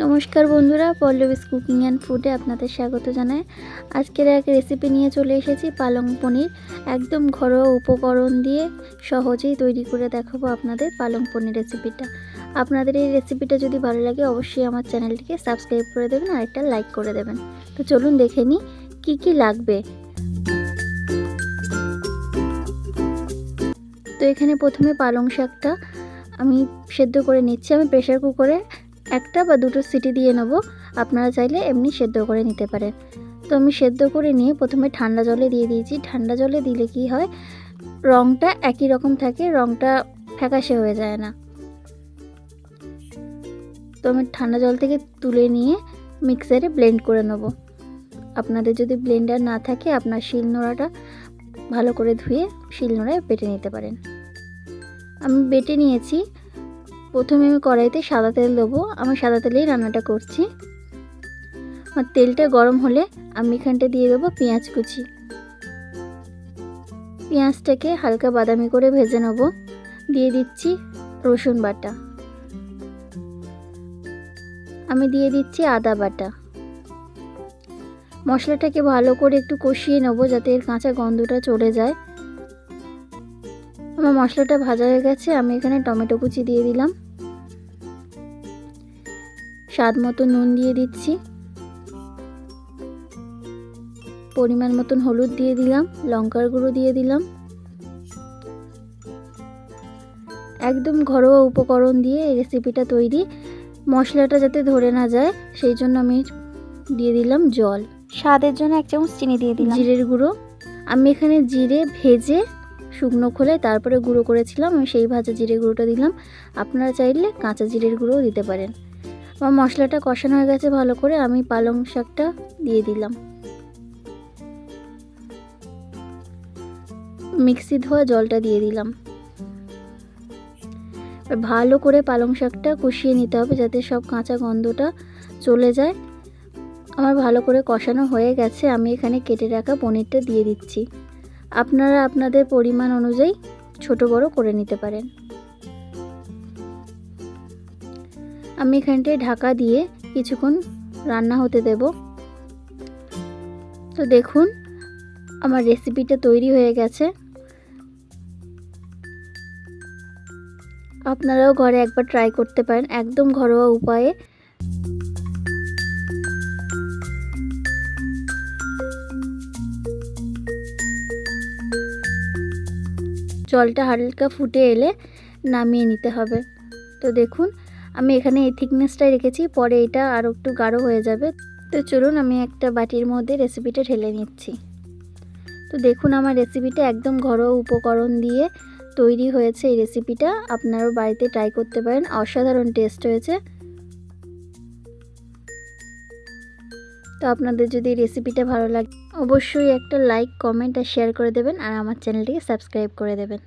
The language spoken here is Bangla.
নমস্কার বন্ধুরা, পল্লবীস কুকিং অ্যান্ড ফুডে আপনাদের স্বাগত জানাই। আজকের এক রেসিপি নিয়ে চলে এসেছি, পালং পনির। একদম ঘরোয়া উপকরণ দিয়ে সহজেই তৈরি করে দেখাবো আপনাদের পালং পনির রেসিপিটা আপনাদের এই রেসিপিটা যদি ভালো লাগে, অবশ্যই আমার চ্যানেলটিকে সাবস্ক্রাইব করে দেবেন আর একটা লাইক করে দেবেন। তো চলুন দেখে নিই, কী কী লাগবে। তো এখানে প্রথমে পালং শাকটা আমি সেদ্ধ করে নিচ্ছি, আমি প্রেশার কুকারে একটা বা দুটো সিটি দিয়ে নেব। আপনারা চাইলে এমনি সেদ্ধ করে নিতে পারেন। তো আমি সেদ্ধ করে নিয়ে প্রথমে ঠান্ডা জলে দিয়ে দিয়েছি। ঠান্ডা জলে দিলে কি হয়? রঙটা একই রকম থাকে রঙটা ফ্যাকাশে হয়ে যায় না। তো আমি ঠান্ডা জল থেকে তুলে নিয়ে মিক্সারে ব্লেন্ড করে নেব। আপনাদের যদি ব্লেন্ডার না থাকে, আপনার শিলনোড়াটা ভালো করে ধুয়ে শিলনোড়ায় বেটে নিতে পারেন। আমি বেটে নিয়েছি প্রথমে আমি কড়াইতে সাদা তেল দেবো। আমি সাদা তেলেই রান্নাটা করছি। আর তেলটা গরম হলে আমি এখানটা দিয়ে দেবো পেঁয়াজ কুচি। পেঁয়াজটাকে হালকা বাদামি করে ভেজে নেব। দিয়ে দিচ্ছি রসুন বাটা। আমি দিয়ে দিচ্ছি আদা বাটা। মশলাটাকে ভালো করে একটু কষিয়ে নেব যাতে এর কাঁচা গন্ধটা চলে যায়। আমার মশলাটা ভাজা হয়ে গেছে, আমি এখানে টমেটো কুচি দিয়ে দিলাম। স্বাদ মতো নুন দিয়ে দিচ্ছি। পরিমাণ মতন হলুদ দিয়ে দিলাম লঙ্কার গুঁড়ো দিয়ে দিলাম। একদম ঘরোয়া উপকরণ দিয়ে এই রেসিপিটা তৈরি। মশলাটা যাতে ধরে না যায় সেই জন্য আমি দিয়ে দিলাম জল। স্বাদের জন্য এক চামচ চিনি দিয়ে দিলাম। জিরের গুঁড়ো। আমি এখানে জিরে ভেজে শুকনো খোলে তারপরে গুঁড়ো করেছিলাম আমি সেই ভাজা জিরে গুঁড়োটা দিলাম। আপনারা চাইলে কাঁচা জিরের গুঁড়োও দিতে পারেন। আমার মশলাটা কষানো হয়ে গেছে ভালো করে, আমি পালং শাকটা দিয়ে দিলাম। মিক্সি ধোয়া জলটা দিয়ে দিলাম। ভালো করে পালং শাকটা কষিয়ে নিতে হবে যাতে সব কাঁচা গন্ধটা চলে যায়। আমার ভালো করে কষানো হয়ে গেছে, আমি এখানে কেটে রাখা পনিরটা দিয়ে দিচ্ছি। আপনারা আপনাদের পরিমাণ অনুযায়ী ছোট বড় করে নিতে পারেন। আমি এখানটায় ঢাকা দিয়ে কিছুক্ষণ রান্না হতে দেব। তো দেখুন, আমার রেসিপিটা তৈরি হয়ে গেছে। আপনারাও ঘরে একবার ট্রাই করতে পারেন, একদম ঘরোয়া উপায়ে। জলটা হালকা ফুটে এলে নামিয়ে নিতে হবে। তো দেখুন আমি এখানে এই থিকনেসটাই রেখেছি, পরে এটা আরও একটু গাঢ় হয়ে যাবে। তো চলুন আমি একটা বাটির মধ্যে রেসিপিটা ঢেলে নিচ্ছি। তো দেখুন আমার রেসিপিটা একদম ঘরোয়া উপকরণ দিয়ে তৈরি হয়েছে এই রেসিপিটা আপনারাও বাড়িতে ট্রাই করতে পারেন, অসাধারণ টেস্ট হয়েছে তো আপনাদের যদি রেসিপিটা ভালো লাগে, অবশ্যই একটা লাইক কমেন্ট আর শেয়ার করে দেবেন, আর আমার চ্যানেলটিকে সাবস্ক্রাইব করে দেবেন।